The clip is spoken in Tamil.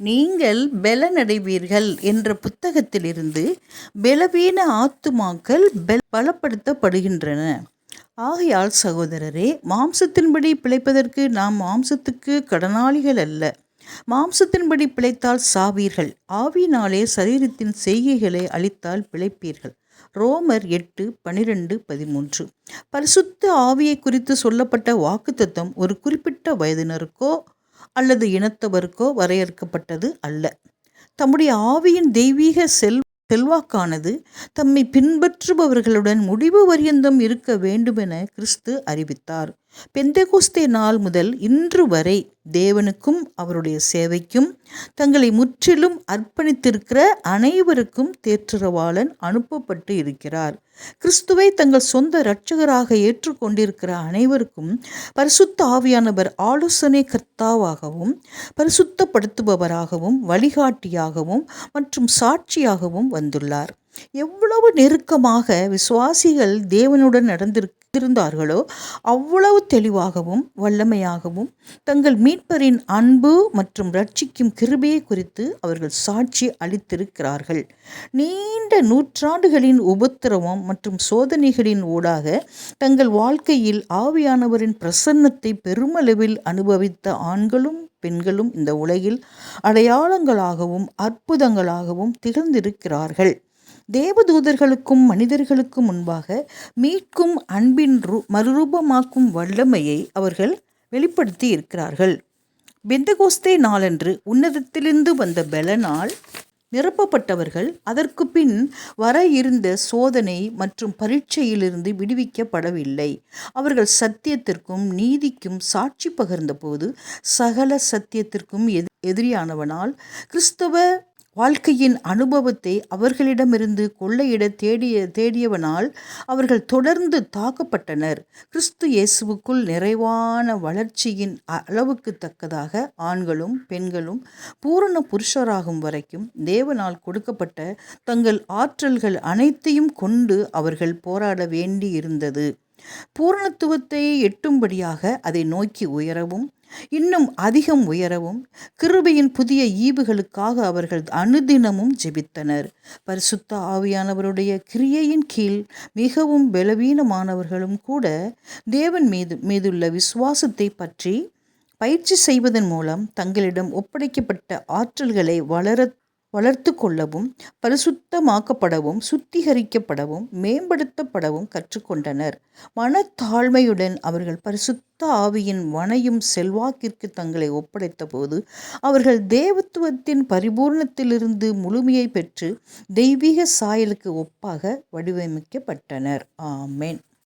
நீங்கள் பலனடைவீர்கள் என்ற புத்தகத்திலிருந்து பெலவீன ஆத்துமாக்கள் பெல் பலப்படுத்தப்படுகின்றன. ஆகையால் சகோதரரே மாம்சத்தின்படி பிழைப்பதற்கு நாம் மாம்சத்துக்கு கடனாளிகள் அல்ல. மாம்சத்தின்படி பிழைத்தால் சாவீர்கள். ஆவியினாலே சரீரத்தின் செய்கைகளை அழித்தால் பிழைப்பீர்கள். ரோமர் எட்டு பனிரெண்டு பதிமூன்று. பரிசுத்த ஆவியை குறித்து சொல்லப்பட்ட வாக்குத்தத்தம் ஒரு குறிப்பிட்ட வயதினருக்கோ அல்லது இனத்தவருக்கோ வரையறுக்கப்பட்டது அல்ல. தம்முடைய ஆவியின் தெய்வீக செல் செல்வாக்கானது தம்மை பின்பற்றுபவர்களுடன் முடிவு பரியந்தம் இருக்க வேண்டுமென கிறிஸ்து அறிவித்தார். பெந்தகோஸ்தே நாள் முதல் இன்று வரை தேவனுக்கும் அவருடைய சேவைக்கும் தங்களை முற்றிலும் அர்ப்பணித்திருக்கிற அனைவருக்கும் தேற்றரவாளன் அனுப்பப்பட்டு இருக்கிறார். கிறிஸ்துவை தங்கள் சொந்த இரட்சகராக ஏற்றுக்கொண்டிருக்கிற அனைவருக்கும் பரிசுத்த ஆவியானவர் ஆலோசனை கர்த்தாவாகவும் பரிசுத்தப்படுத்துபவராகவும் வழிகாட்டியாகவும் மற்றும் சாட்சியாகவும் வந்துள்ளார். எவ்வளவு நெருக்கமாக விசுவாசிகள் தேவனுடன் வைத்திருந்தார்களோ அவ்வளவு தெளிவாகவும் வல்லமையாகவும் தங்கள் மீட்பரின் அன்பு மற்றும் ரட்சிக்கும் கிருபையை குறித்து அவர்கள் சாட்சி அளித்திருக்கிறார்கள். நீண்ட நூற்றாண்டுகளின் உபத்திரவம் மற்றும் சோதனைகளின் ஊடாக தங்கள் வாழ்க்கையில் ஆவியானவரின் பிரசன்னத்தை பெருமளவில் அனுபவித்த ஆண்களும் பெண்களும் இந்த உலகில் அடையாளங்களாகவும் அற்புதங்களாகவும் திகழ்ந்திருக்கிறார்கள். தேவதூதர்களுக்கும் மனிதர்களுக்கும் முன்பாக மீட்கும் அன்பின் ரூ மறுரூபமாக்கும் வல்லமையை அவர்கள் வெளிப்படுத்தி இருக்கிறார்கள் பெந்தகோஸ்தே நாளன்று உன்னதத்திலிருந்து வந்த பெலனால் நிரப்பப்பட்டவர்கள் அதற்கு பின் வர இருந்த சோதனை மற்றும் பரீட்சையிலிருந்து விடுவிக்கப்படவில்லை. அவர்கள் சத்தியத்திற்கும் நீதிக்கும் சாட்சி பகிர்ந்தபோது சகல சத்தியத்திற்கும் எதிரியானவனால் கிறிஸ்தவ வாழ்க்கையின் அனுபவத்தை அவர்களிடமிருந்து கொள்ளையிட தேடிய தேடியவனால் அவர்கள் தொடர்ந்து தாக்கப்பட்டனர். கிறிஸ்து இயேசுவுக்குள் நிறைவான வளர்ச்சியின் அளவுக்கு தக்கதாக ஆண்களும் பெண்களும் பூரண புருஷராகும் வரைக்கும் தேவனால் கொடுக்கப்பட்ட தங்கள் ஆற்றல்கள் அனைத்தையும் கொண்டு அவர்கள் போராட வேண்டி இருந்தது பூரணத்துவத்தை எட்டும்படியாக அதை நோக்கி உயரவும் இன்னும் அதிகம் உயரவும் கிருபையின் புதிய ஈவுகளுக்காக அவர்கள் அனுதினமும் ஜெபித்தனர். பரிசுத்த ஆவியானவருடைய கிரியையின் கீழ் மிகவும் பலவீனமானவர்களும் கூட தேவன் மீது மீதுள்ள விசுவாசத்தை பற்றி பயிற்சி செய்வதன் மூலம் தங்களிடம் ஒப்படைக்கப்பட்ட ஆற்றல்களை வளர வளர்த்து கொள்ளவும் பரிசுத்தமாக்கப்படவும் சுத்திகரிக்கப்படவும் மேம்படுத்தப்படவும் கற்றுக்கொண்டனர். மனத்தாழ்மையுடன் அவர்கள் பரிசுத்த ஆவியின் வனையும் செல்வாக்கிற்கு தங்களை ஒப்படைத்த போது அவர்கள் தேவத்துவத்தின் பரிபூர்ணத்திலிருந்து முழுமையை பெற்று தெய்வீக சாயலுக்கு ஒப்பாக வடிவமைக்கப்பட்டனர். ஆமேன்.